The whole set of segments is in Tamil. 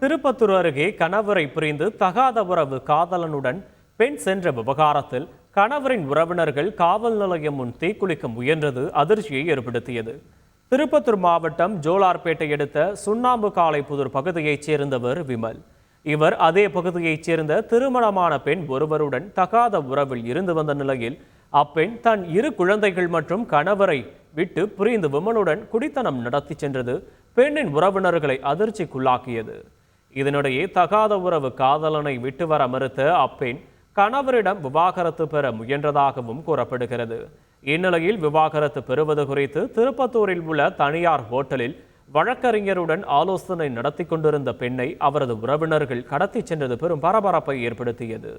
திருப்பத்தூர் அருகே கணவரை புரிந்து தகாத உறவு காதலனுடன் பெண் சென்ற விவகாரத்தில் கணவரின் உறவினர்கள் காவல் நிலையம் முன் தீக்குளிக்க முயன்றது அதிர்ச்சியை ஏற்படுத்தியது. திருப்பத்தூர் மாவட்டம் ஜோலார்பேட்டை எடுத்த சுண்ணாம்பு காளைப்புதூர் பகுதியைச் சேர்ந்தவர் விமல். இவர் அதே பகுதியைச் சேர்ந்த திருமணமான பெண் ஒருவருடன் தகாத உறவில் இருந்து வந்த நிலையில் அப்பெண் தன் இரு குழந்தைகள் மற்றும் கணவரை விட்டு புரிந்து விமலுடன் குடித்தனம் நடத்தி சென்றது. பெண்ணின் உறவினர்களை அதிர்ச்சிக்குள்ளாக்கியது. இதனிடையே தகாத உறவு காதலனை விட்டு வர மறுத்த அப்பெண் கணவரிடம் விவாகரத்து பெற முயன்றதாகவும் கூறப்படுகிறது. இந்நிலையில் விவாகரத்து பெறுவது குறித்து திருப்பத்தூரில் உள்ள தனியார் ஹோட்டலில் வழக்கறிஞருடன் ஆலோசனை நடத்தி கொண்டிருந்த பெண்ணை அவரது உறவினர்கள் கடத்திச் சென்றது பெரும் பரபரப்பை ஏற்படுத்தியது.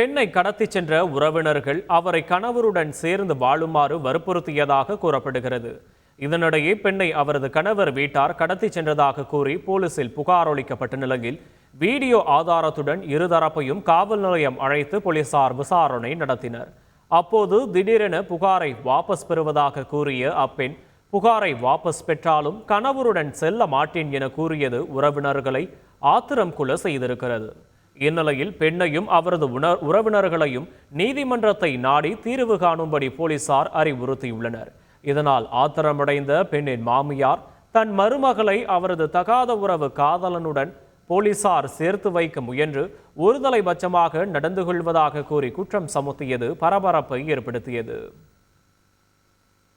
பெண்ணை கடத்தி சென்ற உறவினர்கள் அவரை கணவருடன் சேர்ந்து வாழுமாறு வற்புறுத்தியதாக கூறப்படுகிறது. இதனிடையே பெண்ணை அவரது கணவர் வீட்டார் கடத்தி சென்றதாக கூறி போலீசில் புகார் அளிக்கப்பட்ட நிலையில் வீடியோ ஆதாரத்துடன் இருதரப்பையும் காவல் நிலையம் அழைத்து போலீசார் விசாரணை நடத்தினர். அப்போது திடீரென புகாரை வாபஸ் பெறுவதாக கூறிய அப்பெண் புகாரை வாபஸ் பெற்றாலும் கணவருடன் செல்ல மாட்டேன் என கூறியது உறவினர்களை ஆத்திரம் கொள்ள செய்திருக்கிறது. இந்நிலையில் பெண்ணையும் அவரது உறவினர்களையும் நீதிமன்றத்தை நாடி தீர்வு காணும்படி போலீசார் அறிவுறுத்தியுள்ளனர். இதனால் ஆத்திரமடைந்த பெண்ணின் மாமியார் தன் மருமகளை அவரது தகாத உறவு காதலனுடன் போலீசார் சேர்த்து வைக்க முயன்று ஒருதலை பட்சமாக நடந்து கொள்வதாக கூறி குற்றம் சுமத்தியது பரபரப்பை ஏற்படுத்தியது.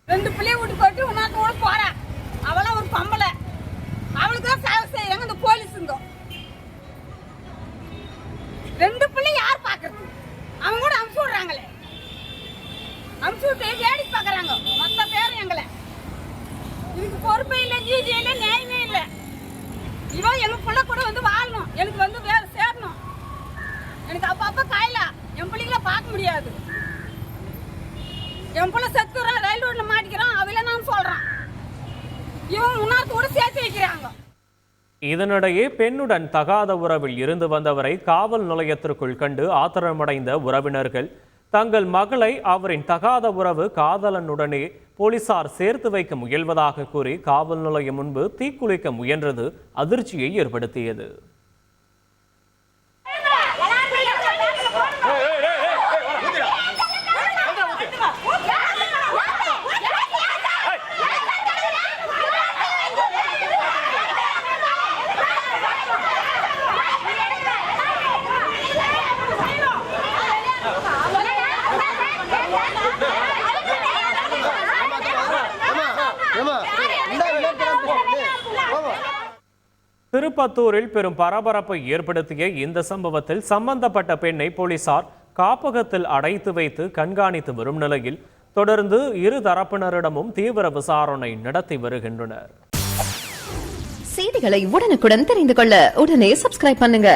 ரெண்டு பிள்ளைய விட்டு போட்டு உனக்கு போறேன். அவளாம் ஒரு பம்பளை அமுச்சு வேடிக்கை பாக்குறாங்க மொத்த பேரும் எங்களை. இதுக்கு பொறுப்பே இல்லை ஜீதி இல்லை நியாயமே இல்லை. இவன் எங்க பிள்ளை கூட வந்து வாழணும். எனக்கு வந்து வேற சேரணும். எனக்கு அப்ப அப்ப காயில. என் பிள்ளைங்கள பார்க்க முடியாது. என் பிள்ளை செத்துறான் ரயில் ரோட்ல மாட்டிக்கிறான் அவள நான் சொல்றான். இவன் முன்னாத்து சேர்த்து வைக்கிறாங்க. இதனிடையே பெண்ணுடன் தகாத உறவில் இருந்து வந்தவரை காவல் நிலையத்திற்குள் கண்டு ஆத்திரமடைந்த உறவினர்கள் தங்கள் மகளை அவரின் தகாத உறவு காதலனுடனே போலீசார் சேர்த்து வைக்க முயல்வதாக கூறி காவல் நிலையம் முன்பு தீக்குளிக்க முயன்றது அதிர்ச்சியை ஏற்படுத்தியது. திருப்பத்தூரில் பெரும் பரபரப்பை ஏற்படுத்திய இந்த சம்பவத்தில் சம்பந்தப்பட்ட பெண்ணை போலீசார் காப்பகத்தில் அடைத்து வைத்து கண்காணித்து வரும் நிலையில் தொடர்ந்து இரு தரப்பினரிடமும் தீவிர விசாரணை நடத்தி வருகின்றனர். செய்திகளை உடனுக்குடன் தெரிந்து கொள்ள உடனே சப்ஸ்கிரைப் பண்ணுங்க.